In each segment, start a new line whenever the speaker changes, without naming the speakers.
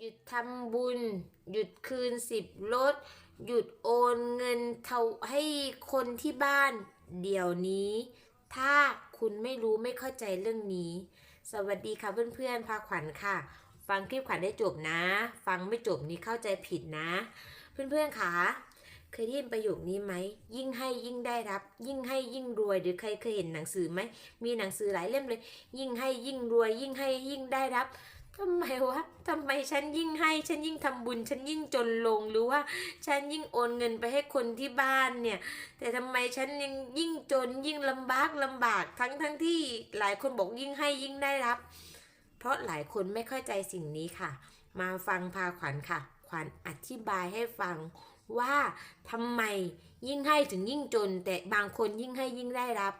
หยุดทำบุญ หยุดคืนสิบลดหยุดโอนเงินเทาให้คนที่บ้าน เดี๋ยวนี้ ถ้าคุณไม่รู้ไม่เข้าใจเรื่องนี้ สวัสดีค่ะเพื่อนๆพาขวัญค่ะ ฟังคลิปขวัญได้จบนะ ฟังไม่จบนี่เข้าใจผิดนะ เพื่อนๆค่ะเคยได้ยินประโยคนี้ไหม ยิ่งให้ยิ่งได้รับ ยิ่งให้ยิ่งรวย หรือใครเคยเห็นหนังสือไหม มีหนังสือหลายเล่มเลย ยิ่งให้ยิ่งรวย ยิ่งให้ยิ่งได้รับ ทำไมวะทำไมฉันยิ่งให้ ฉันยิ่งทำบุญ ฉันยิ่งจนลง หรือว่า ฉันยิ่งโอนเงินไปให้คนที่บ้านเนี่ย แต่ทำไมฉันยังยิ่งจนยิ่งลำบากลำบาก ทั้งทั้งที่หลายคนบอกยิ่งให้ยิ่งได้รับ เพราะหลายคนไม่เข้าใจสิ่งนี้ค่ะ มาฟังพาขวัญค่ะ ขวัญอธิบายให้ฟังว่าทำไมยิ่งให้ถึงยิ่งจน แต่บางคนยิ่งให้ยิ่งได้รับ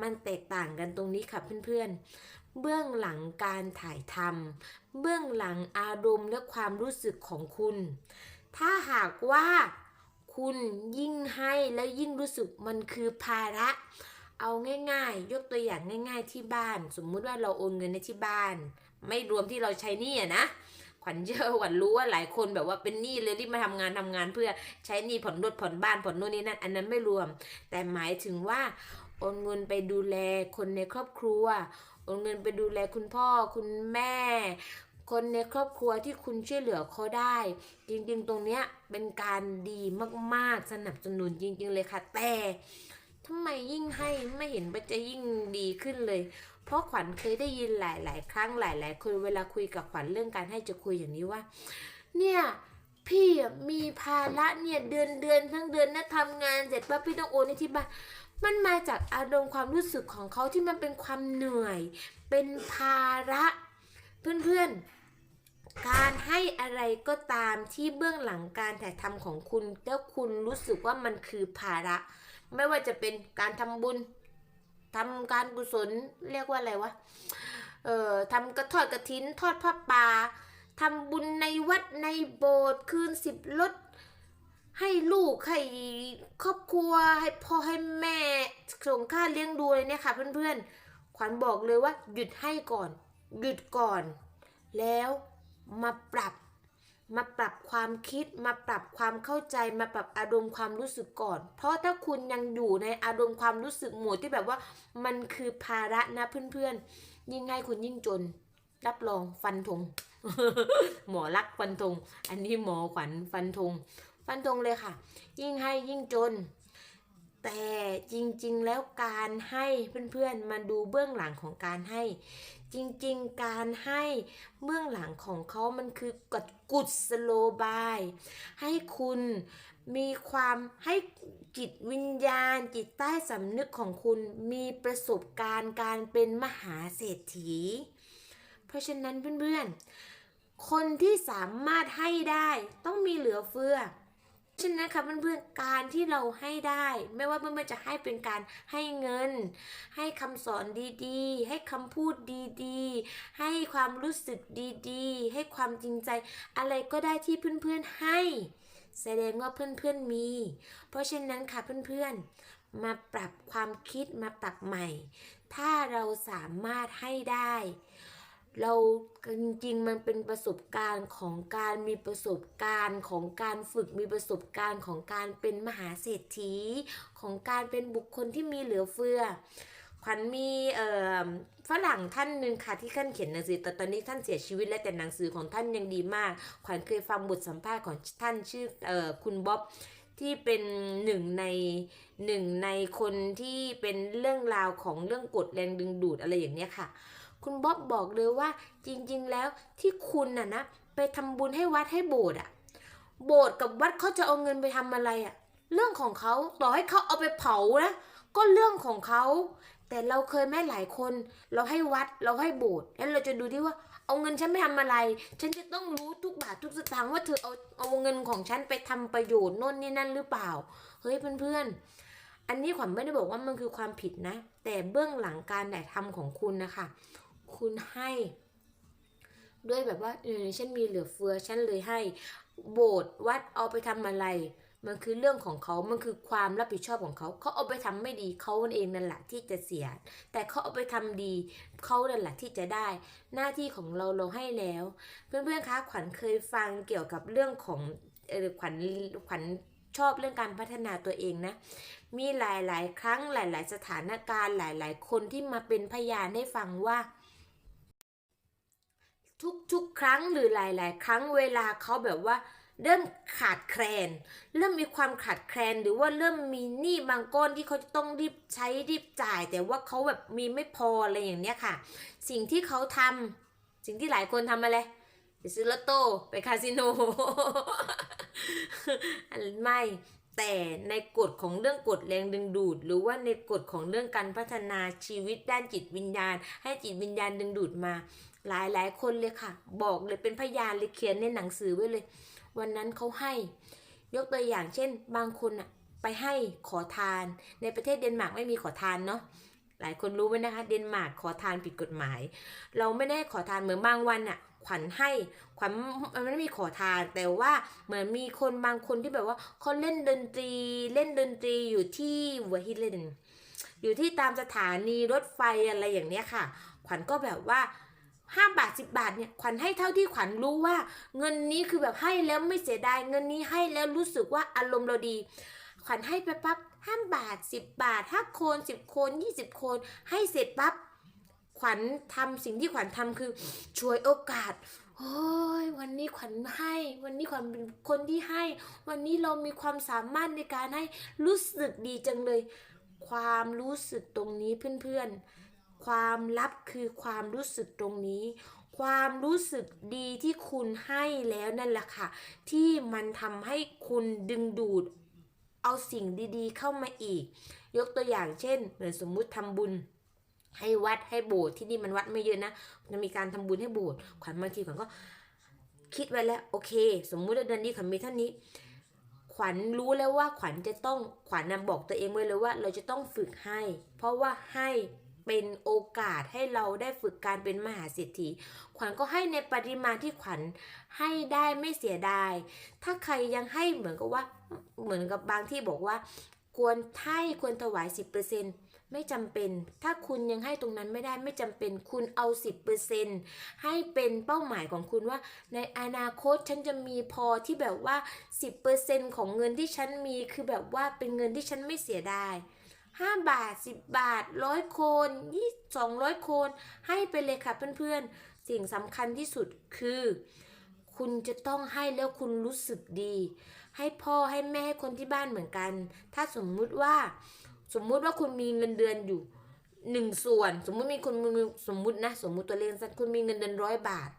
มันแตกต่างกันตรงนี้ค่ะเพื่อนๆ เบื้องหลังการถ่ายทำเบื้องหลังอารมณ์และความรู้สึกของคุณ ถ้าหากว่าคุณยิ่งให้แล้วยิ่งรู้สึกมันคือภาระ เอาง่ายๆ ยกตัวอย่างง่าย ๆ ที่บ้าน สมมุติว่าเราโอนเงินในที่บ้าน ไม่รวมที่เราใช้หนี้นะขวัญเชื่อขวัญรู้ว่าหลายคนแบบว่าเป็นหนี้เลยที่มาทำงานทำงานเพื่อใช้หนี้ผ่อนรถผ่อนบ้านผ่อนโน่นนี่นั่นอันนั้นไม่รวม แต่หมายถึงว่าโอนเงินไปดูแลคนในครอบครัว โอนเงินไปดูแลคุณพ่อคุณแม่ คนในครอบครัวที่คุณช่วยเหลือเขาได้ จริงๆ ตรงเนี้ยเป็นการดีมากๆ สนับสนุนจริง ๆ เลยค่ะ แต่ทำไมยิ่งให้ไม่เห็นว่าจะยิ่งดีขึ้นเลย เพราะขวัญเคยได้ยินหลาย ๆ ครั้งหลาย ๆ คนเวลาคุยกับขวัญเรื่องการให้จะคุยอย่างนี้ว่า เนี่ยพี่มีภาระเนี่ยเดือนเดือนทั้งเดือนนะทำงานเสร็จปั๊บพี่ต้องโอนให้ที่บ้าน มันมาจากอารมณ์ความรู้สึกของเขาที่มันเป็นความเหนื่อย เป็นภาระเพื่อนๆ การให้อะไรก็ตามที่เบื้องหลังการถ่ายทำของคุณแล้วคุณรู้สึกว่ามันคือภาระ ไม่ว่าจะเป็นการทำบุญทำการกุศลเรียกว่าอะไรวะ เอ่อทำกระทอดกระถินทอดผ้าป่าทำบุญในวัดในโบสถ์คืนสิบลด ให้ลูกให้ครอบครัวให้พ่อให้แม่ส่งค่าเลี้ยงดูเลยเนี่ยค่ะเพื่อนๆ ขวัญบอกเลยว่าหยุดให้ก่อน หยุดก่อน แล้วมาปรับ มาปรับความคิด มาปรับความเข้าใจมาปรับอารมณ์ความรู้สึกก่อน เพราะถ้าคุณยังอยู่ในอารมณ์ความรู้สึกหมดที่แบบว่ามันคือภาระนะเพื่อนๆ ยิ่งให้คุณยิ่งจน รับรองฟันธงหมอรักฟันธงอันนี้หมอขวัญฟันธง ฟันธงเลยค่ะ ยิ่งให้ยิ่งจน แต่จริงๆแล้วการให้เพื่อนๆมาดูเบื้องหลังของการให้ จริงๆการให้เบื้องหลังของเขามันคือกฎกุศโลบาย ให้คุณมีความให้จิตวิญญาณ จิตใต้สำนึกของคุณมีประสบการณ์การเป็นมหาเศรษฐี เพราะฉะนั้นเพื่อนๆคนที่สามารถให้ได้ต้องมีเหลือเฟือ ฉะนั้นค่ะเพื่อนๆการที่เราให้ได้ ไม่ว่าเพื่อนๆจะให้เป็นการให้เงิน ให้คำสอนดีๆ ให้คำพูดดีๆ ให้ความรู้สึกดีๆ ให้ความจริงใจ อะไรก็ได้ที่เพื่อนๆให้ แสดงว่าเพื่อนๆมี เพราะฉะนั้นค่ะเพื่อนๆ มาปรับความคิดมาปรับใหม่ ถ้าเราสามารถให้ได้ เราจริงๆมันเป็นประสบการณ์ของการมีประสบการณ์ของการฝึกมีประสบการณ์ของการเป็นมหาเศรษฐี ของการเป็นบุคคลที่มีเหลือเฟือขวัญมีฝรั่งท่านหนึ่งค่ะที่ท่านเขียนหนังสือแต่ตอนนี้ท่านเสียชีวิตแล้วแต่หนังสือของท่านยังดีมาก ขวัญเคยฟังบทสัมภาษณ์ของท่านชื่อเอ่อคุณบ๊อบที่เป็นหนึ่งในหนึ่งในคนที่เป็นเรื่องราวของเรื่องกฎแรงดึงดูดอะไรอย่างเนี้ยค่ะ คุณบ๊อบบอกเลยว่าจริงๆแล้วที่คุณน่ะนะไปทำบุญให้วัดให้โบสถ์อะโบสถ์กับวัดเขาจะเอาเงินไปทำอะไรอะเรื่องของเขาต่อให้เขาเอาไปเผานะก็เรื่องของเขา แต่เราเคยแม่หลายคน เราให้วัดเราให้โบสถ์แล้วเราจะดูที่ว่าเอาเงินฉันไปทำอะไร ฉันจะต้องรู้ทุกบาททุกสตางค์ว่าเธอเอาเอาเงินของฉันไปทำประโยชน์โน่นนี่นั่นหรือเปล่า เฮ้ยเพื่อนๆ อันนี้ขวัญไม่ได้บอกว่ามันคือความผิดนะ แต่เบื้องหลังการแต่ทำของคุณนะคะ คุณให้ด้วยแบบว่าเออฉันมีเหลือเฟือฉันเลยให้ โบสถ์วัดเอาไปทำอะไร มันคือเรื่องของเขา มันคือความรับผิดชอบของเขา เขาเอาไปทำไม่ดีเขาเองนั่นแหละที่จะเสีย แต่เขาเอาไปทำดีเขานั่นแหละที่จะได้ หน้าที่ของเราเราให้แล้ว เพื่อนๆคะขวัญเคยฟังเกี่ยวกับเรื่องของเออขวัญขวัญชอบเรื่องการพัฒนาตัวเองนะ มีหลายๆ ครั้งหลาย ๆ สถานการณ์หลาย ๆ คนที่มาเป็นพยานให้ฟังว่า ทุกๆ ครั้งหรือหลาย ๆ ครั้งเวลาเขาแบบว่า เริ่มขาดแคลน เริ่มมีความขาดแคลนหรือว่าเริ่มมีหนี้บางก้อนที่เขาจะต้องรีบใช้รีบจ่าย แต่ว่าเขาแบบมีไม่พออะไรอย่างเนี้ยค่ะ สิ่งที่เขาทำสิ่งที่หลายคนทำอะไรไปซื้อลอตโต้ไปคาสิโนไม่แต่ในกฎของเรื่องกฎแรงดึงดูด หรือว่าในกฎของเรื่องการพัฒนาชีวิตด้านจิตวิญญาณ ให้จิตวิญญาณดึงดูดมา หลายหลายคนเลยค่ะ บอกเลยเป็นพยานเลยเขียนในหนังสือไว้เลย วันนั้นเขาให้ ยกตัวอย่างเช่น บางคนอะไปให้ขอทาน ในประเทศเดนมาร์กไม่มีขอทานเนาะหลายคนรู้ไหมนะคะ เดนมาร์กขอทานผิดกฎหมาย เราไม่ได้ขอทานเหมือนบางวันอะขวัญให้ขวัญมันไม่มีขอทาน แต่ว่าเหมือนมีคนบางคนที่แบบว่าเขาเล่นดนตรี เล่นดนตรีอยู่ที่หัวหินเลนอยู่ที่ตามสถานีรถไฟอะไรอย่างเนี้ยค่ะ ขวัญก็แบบว่า ห้าบาทสิบบาทเนี่ยขวัญให้เท่าที่ขวัญรู้ว่า เงินนี้คือแบบให้แล้วไม่เสียดายเงินนี้ให้แล้วรู้สึกว่าอารมณ์เราดี ขวัญให้ไปปั๊บห้าบาทสิบบาทห้าโคนสิบโคนยี่สิบโคนให้เสร็จปั๊บขวัญทำสิ่งที่ขวัญทำคือช่วยโอกาสโอ้ยวันนี้ขวัญให้ วันนี้ขวัญเป็นคนที่ให้ วันนี้เรามีความสามารถในการให้รู้สึกดีจังเลย ความรู้สึกตรงนี้เพื่อนๆ ความลับคือความรู้สึกตรงนี้ ความรู้สึกดีที่คุณให้แล้วนั่นแหละค่ะ ที่มันทำให้คุณดึงดูด เอาสิ่งดีๆ เข้ามาอีก ยกตัวอย่างเช่น เหมือนสมมุติทำบุญให้วัดให้โบสถ์ที่นี่มันวัดไม่เยอะนะจะมีการทำบุญให้โบสถ์ขวัญบางทีขวัญก็คิดไว้แล้วโอเค สมมุติว่าเดือนนี้ขวัญมีเท่านี้ ขวัญรู้แล้วว่าขวัญจะต้องขวัญนะบอกตัวเองไว้เลยว่า เราจะต้องฝึกให้ เพราะว่าให้ เป็นโอกาสให้เราได้ฝึกการเป็นมหาเศรษฐี ขวัญก็ให้ในปริมาณที่ขวัญให้ได้ไม่เสียดาย ถ้าใครยังให้เหมือนกับว่าเหมือนกับบางที่บอกว่า ควรให้ควรถวาย 10%ไม่จำเป็น ถ้าคุณยังให้ตรงนั้นไม่ได้ไม่จำเป็น คุณเอา 10%ให้เป็นเป้าหมายของคุณว่า ในอนาคตฉันจะมีพอที่แบบว่า 10%ของเงินที่ฉันมีคือแบบว่าเป็นเงินที่ฉันไม่เสียดาย 5 บาท 10 บาทร้อยโคนยี่สองร้อยโคน ให้ไปเลยค่ะเพื่อนๆ สิ่งสำคัญที่สุดคือ คุณจะต้องให้แล้วคุณรู้สึกดี ให้พ่อให้แม่ให้คนที่บ้านเหมือนกัน ถ้าสมมุติว่า สมมุติว่าคุณมีเงินเดือนอยู่หนึ่งส่วน สมมุติมีคุณมีสมมุตินะ สมมุติตัวเลขสั้นคุณมีเงินเดือนร้อยบาท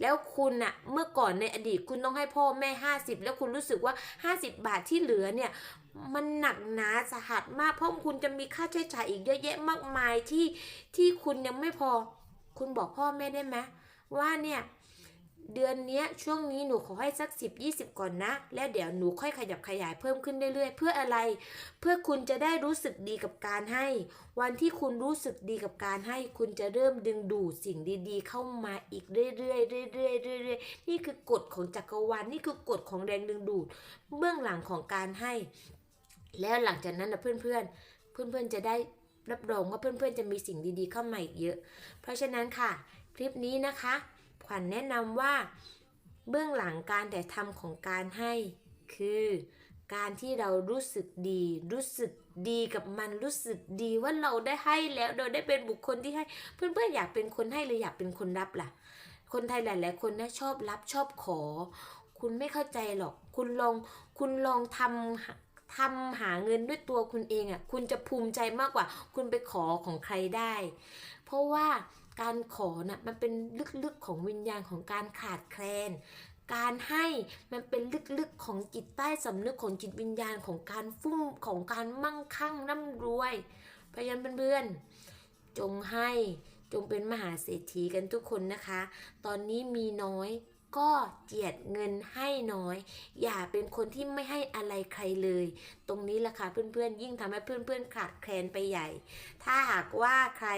แล้วคุณอะเมื่อก่อนในอดีตคุณต้องให้พ่อแม่ 50 แล้วคุณรู้สึกว่า 50 บาทที่เหลือเนี่ย มันหนักหนาสาหัสมาก เพราะคุณจะมีค่าใช้จ่ายอีกเยอะแยะมากมายที่ที่คุณยังไม่พอ คุณบอกพ่อแม่ได้ไหมว่าเนี่ยเดือนนี้ช่วงนี้หนูขอให้สัก 10 20 ก่อนนะ แล้วเดี๋ยวหนูค่อยขยับขยายเพิ่มขึ้นเรื่อยๆ เพื่ออะไร เพื่อคุณจะได้รู้สึกดีกับการให้ วันที่คุณรู้สึกดีกับการให้ คุณจะเริ่มดึงดูดสิ่งดีๆ เข้ามาอีกเรื่อยๆเรื่อยๆเรื่อยๆนี่คือกฎของจักรวาลนี่คือกฎของแรงดึงดูดเบื้องหลังของการให้ แล้วหลังจากนั้นนะเพื่อนๆเพื่อนๆจะได้รับรองว่าเพื่อนๆจะมีสิ่งดีๆเข้ามาอีกเยอะ เพราะฉะนั้นค่ะ คลิปนี้นะคะ ขวัญแนะนำว่าเบื้องหลังการแต่ทำของการให้คือการที่เรารู้สึกดี รู้สึกดีกับมันรู้สึกดีว่าเราได้ให้แล้วเราได้เป็นบุคคลที่ให้ เพื่อนๆอยากเป็นคนให้หรืออยากเป็นคนรับล่ะ คนไทยหลายๆคนนะชอบรับชอบขอ คุณไม่เข้าใจหรอก คุณลองคุณลองทำ หาทำหาเงินด้วยตัวคุณเองอะ่ะคุณจะภูมิใจมากกว่า คุณไปขอของใครได้ เพราะว่าการขอน่ะมันเป็นลึกๆของวิญญาณของการขาดแคลน การให้มันเป็นลึกๆของจิตใต้สำนึกของจิตวิญญาณของการฟุ้งของการมั่งคั่งร่ำรวยเพราะฉะนั้นเพื่อนๆจงให้จงเป็นมหาเศรษฐีกันทุกคนนะคะ ตอนนี้มีน้อย ก็เจียดเงินให้น้อย อย่าเป็นคนที่ไม่ให้อะไรใครเลย ตรงนี้แหละค่ะเพื่อนๆ ยิ่งทำให้เพื่อนๆขาดแคลนไปใหญ่ ถ้าหากว่าใคร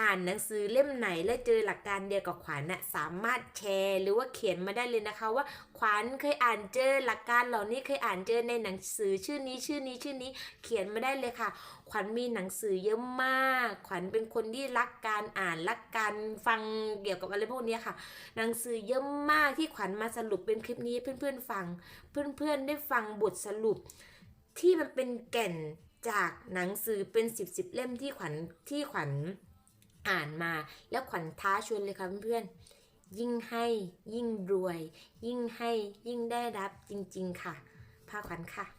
อ่านหนังสือเล่มไหนแล้วเจอหลักการเดียวกับขวัญน่ะสามารถแชร์ หรือว่าเขียนมาได้เลยนะคะ ว่าขวัญเคยอ่านเจอหลักการเหล่านี้เคยอ่านเจอในหนังสือชื่อนี้ชื่อนี้ชื่อนี้เขียนมาได้เลยค่ะ ขวัญมีหนังสือเยอะมาก ขวัญเป็นคนที่รักการอ่านรักการฟังเกี่ยวกับอะไรพวกนี้ค่ะ หนังสือเยอะมากที่ขวัญมาสรุปเป็นคลิปนี้เพื่อนๆฟัง เพื่อนๆได้ฟังบทสรุป ที่มันเป็นแก่นจากหนังสือเป็นสิบสิบเล่มที่ขวัญที่ขวัญ อ่านมา แล้วขวัญท้าชวนเลยค่ะเพื่อนๆ ยิ่งให้ยิ่งรวย ยิ่งให้ยิ่งได้รับจริง ๆ ค่ะ พาขวัญค่ะ